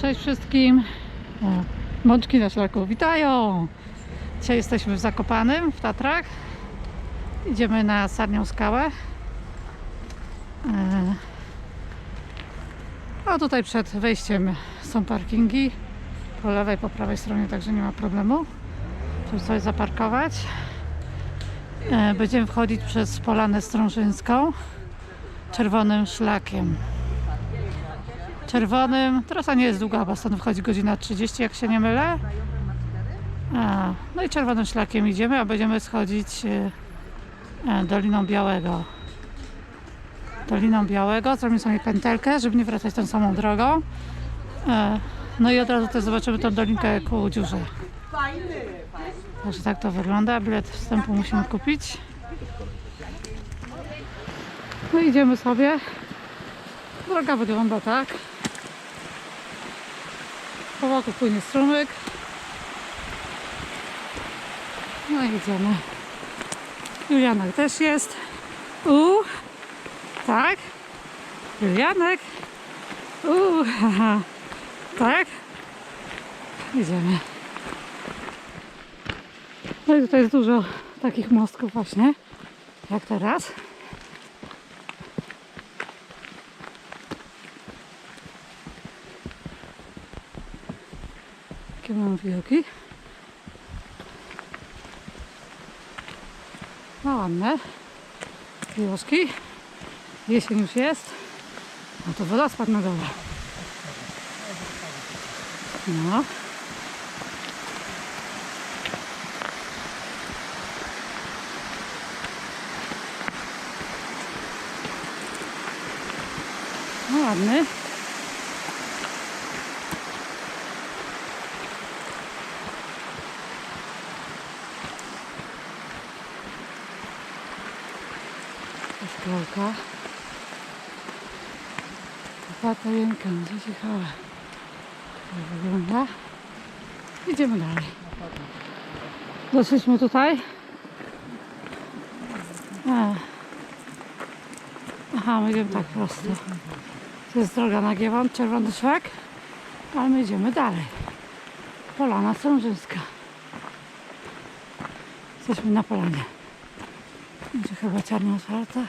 Cześć wszystkim. Mączki na szlaku witają. Dzisiaj jesteśmy w Zakopanym w Tatrach. Idziemy na Sarnią Skałę. E, A tutaj przed wejściem są parkingi. Po lewej, po prawej stronie, także nie ma problemu, żeby sobie zaparkować. E, Będziemy wchodzić przez Polanę Strążyńską czerwonym szlakiem czerwonym. Trasa nie jest długa, bo stąd wchodzi godzina 30, jak się nie mylę. A, no i czerwonym szlakiem idziemy, a będziemy schodzić e, e, Doliną Białego. Doliną Białego, zrobimy sobie pętelkę, żeby nie wracać tą samą drogą. E, no i od razu też zobaczymy tą dolinkę ku dziurze. Także tak to wygląda. Bilet wstępu musimy kupić. No idziemy sobie. Droga wygląda tak. Po boku płynie strumyk. No i idziemy. Julianek też jest. U, tak. Julianek. U, haha. tak. Idziemy. No i tutaj jest dużo takich mostków właśnie, jak teraz. Jakie mam widoki. No ładne. Wioski. Jesień już jest. No to wodospad na dole. No. No ładny. Szklanka. Opata jęka, gdzieś jechała. Tak wygląda. Idziemy dalej. Doszliśmy tutaj. A. Aha, my idziemy tak prosto. To jest droga na Giewont, czerwony szlak. Ale my idziemy dalej. Polana Strążyńska. Jesteśmy na polanie. Będzie chyba czarna otwarta.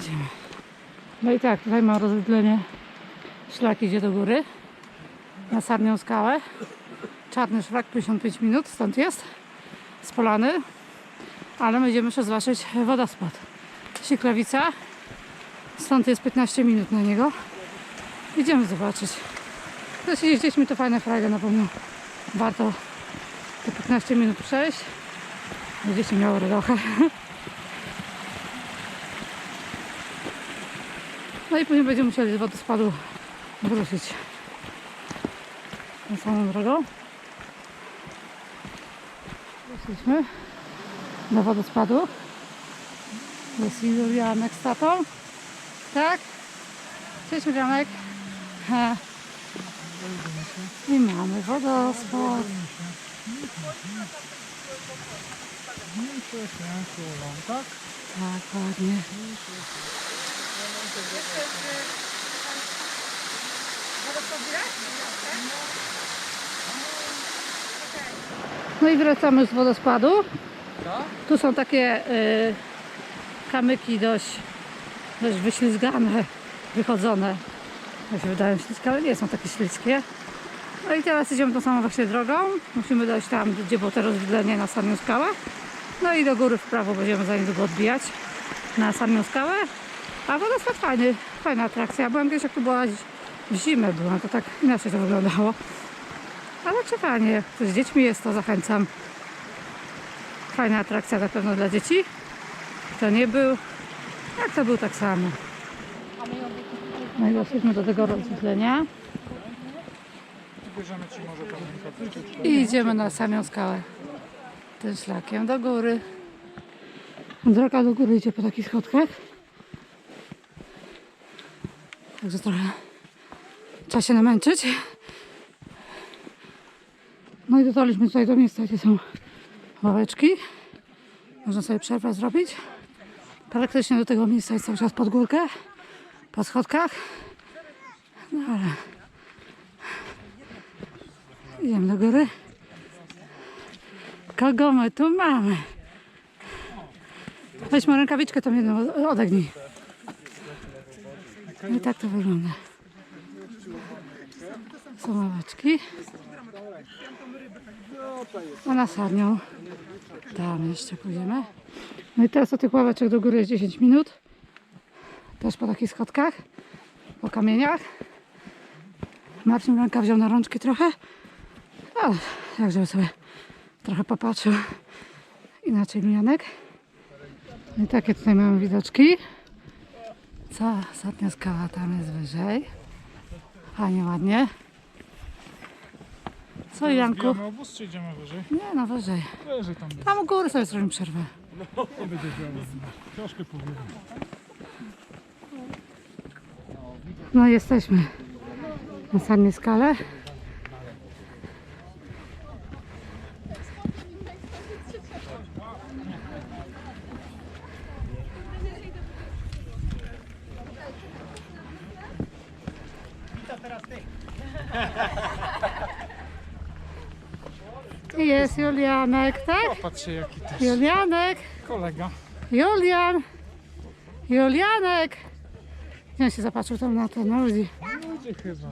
Idziemy. No i tak, tutaj mam rozwydlenie. Szlak idzie do góry. Na Sarnią Skałę. Czarny szlak 55 minut, stąd jest. Z polany. Ale my idziemy jeszcze zobaczyć wodospad. Siklawica. Stąd jest 15 minut na niego. Idziemy zobaczyć. Jeśli jeździliśmy, to fajne frajdy na pewno. Warto te 15 minut przejść. Dzieci miały trochę. No i później będziemy musieli z wodospadu wrócić tą samą drogą. Wróciliśmy do wodospadu. Jest Julianek z tatą. Tak? Cześć Julianek. Ha. I mamy wodospad. Tak, ładnie. No i wracamy z wodospadu. Tu są takie y, kamyki dość, dość wyślizgane, wychodzone. Ja się wydają śliskie, ale nie są takie śliskie. No i teraz idziemy tą samą właśnie drogą. Musimy dojść tam, gdzie było to rozwidlenie na samą skałę. No i do góry w prawo będziemy za niedługo odbijać na samą skałę. A wodospad fajny, fajna atrakcja. Byłam kiedyś, jak tu była w zimę byłam, to tak inaczej to wyglądało. Ale czy fajnie, jak ktoś z dziećmi jest, to zachęcam. Fajna atrakcja na pewno dla dzieci. Kto nie był, jak to był tak samo. No i doszliśmy do tego rozwidlenia Bierzemy ci może tam i idziemy na samą skałę. Tym szlakiem do góry. Droga do góry idzie po takich schodkach. Także trochę trzeba się namęczyć. No i dotarliśmy tutaj do miejsca, gdzie są ławeczki. Można sobie przerwę zrobić. Praktycznie do tego miejsca jest cały czas pod górkę, po schodkach. No ale... Idziemy do góry. Kogo my tu mamy? Weźmy rękawiczkę tam jedną, odegnij. No i tak to wygląda. Są ławeczki. A na sadnią. Tam jeszcze pójdziemy. No i teraz od tych ławeczek do góry jest 10 minut. Też po takich schodkach. Po kamieniach. Marcin ręka wziął na rączki trochę. Ale tak, żeby sobie trochę popatrzył. Inaczej Janek. No I takie tutaj mamy widoczki. Co? Ostatnia skała tam jest wyżej. Fajnie, ładnie. Co Janku? Zbijamy obóz, czy idziemy wyżej? Nie no, wyżej. Wyżej tam jest. Tam u góry sobie zrobimy przerwę. Nie będzie biało. Troszkę powiem. No jesteśmy na samej skale. Jest Julianek, tak? Patrzcie jaki też Julianek, kolega. Julian, Julianek. Ja się zapatrzył tam na to, na ludzi. Ludzie chyba.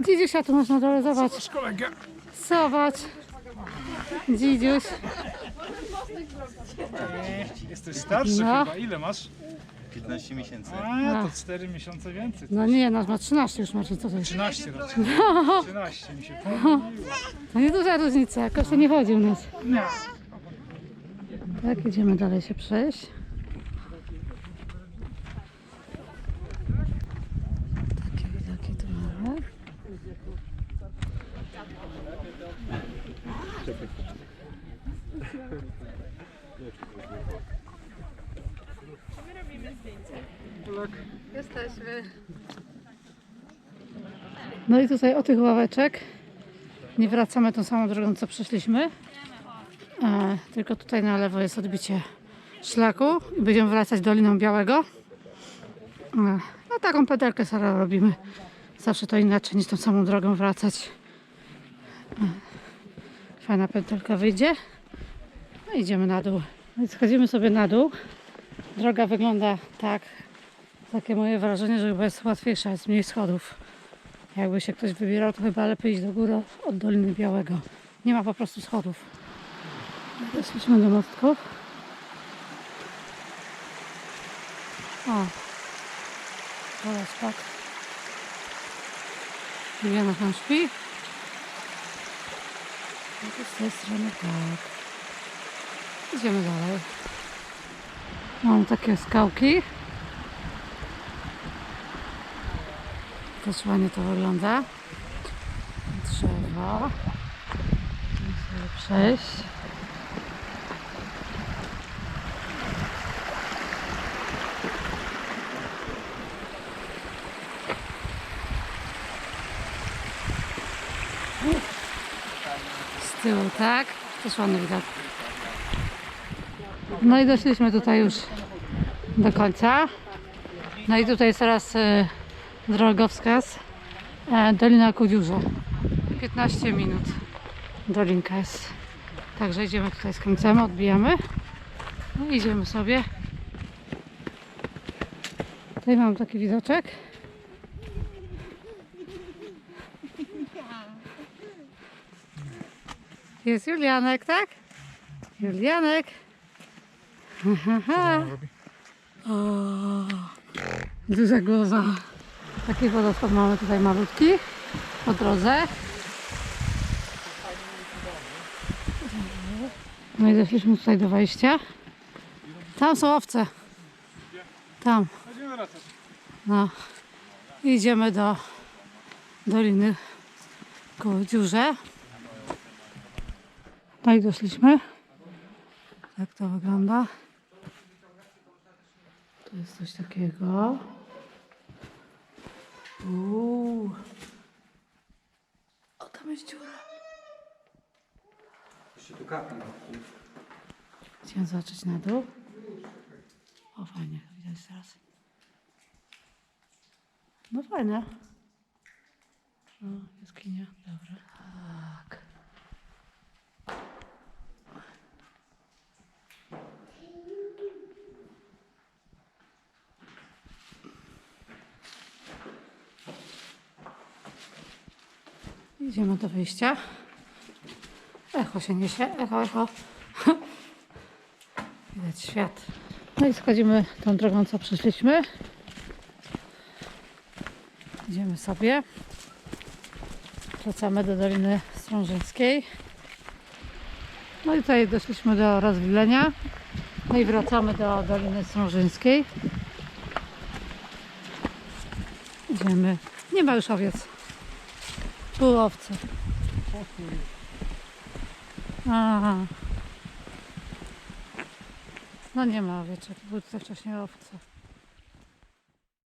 Dzidziusia tu można dole, zobacz. Masz kolegę. Zobacz. Dzidziuś. Jesteś starszy No. chyba. Ile masz? 15 miesięcy. A, to 4 miesiące więcej. No nie, nasz ma 13 już Marcin, co to jest? 13 raczej. 13 mi się pomyliło. To nie duża różnica, jakoś to nie chodzi u nas. Nie. Tak, idziemy dalej się przejść. Takie widoki tu mamy. Jesteśmy. No i tutaj o tych ławeczek nie wracamy tą samą drogą, co przyszliśmy. E, tylko tutaj na lewo jest odbicie szlaku i będziemy wracać Doliną Białego. E, no taką pętelkę sobie robimy. Zawsze to inaczej niż tą samą drogą wracać. E, fajna pętelka wyjdzie. No i idziemy na dół. I schodzimy sobie na dół. Droga wygląda tak, takie moje wrażenie, że chyba jest łatwiejsza, jest mniej schodów. Jakby się ktoś wybierał, to chyba lepiej iść do góry od Doliny Białego. Nie ma po prostu schodów. Doszliśmy do mostków. O. Ale spadł. Juliana tam śpi. No to z tej strony tak. Idziemy dalej. Mam takie skałki. Też ładnie to wygląda. Drzewo. Sobie przejść. Z tyłu, tak? Też ładny widok. No i doszliśmy tutaj już do końca. No i tutaj jest teraz e, drogowskaz e, Dolina Kudziurza. 15 minut dolinka jest. Także idziemy tutaj, skręcamy, odbijamy. No i idziemy sobie. Tutaj mam taki widoczek. Jest Julianek, tak? Julianek. O, duża głowa. Taki wodospad mamy tutaj malutki po drodze. No i doszliśmy tutaj do wejścia. Tam są owce. Tam. No. Idziemy do Doliny ku dziurze. No i doszliśmy. Tak to wygląda. Jest coś takiego. Uuu. O, tam jest dziura. Chciałem zobaczyć na dół. O, fajnie, widać teraz. No fajne. O, jaskinia, dobra. Tak. Idziemy do wyjścia. Echo się niesie, echo, echo. Widać świat. No i schodzimy tą drogą, co przyszliśmy. Idziemy sobie. Wracamy do Doliny Strążyńskiej. No i tutaj doszliśmy do rozwilenia. No i wracamy do Doliny Strążyńskiej. Idziemy. Nie ma już owiec. Były owce. Aha. No nie ma owieczek. Były wcześniej owce.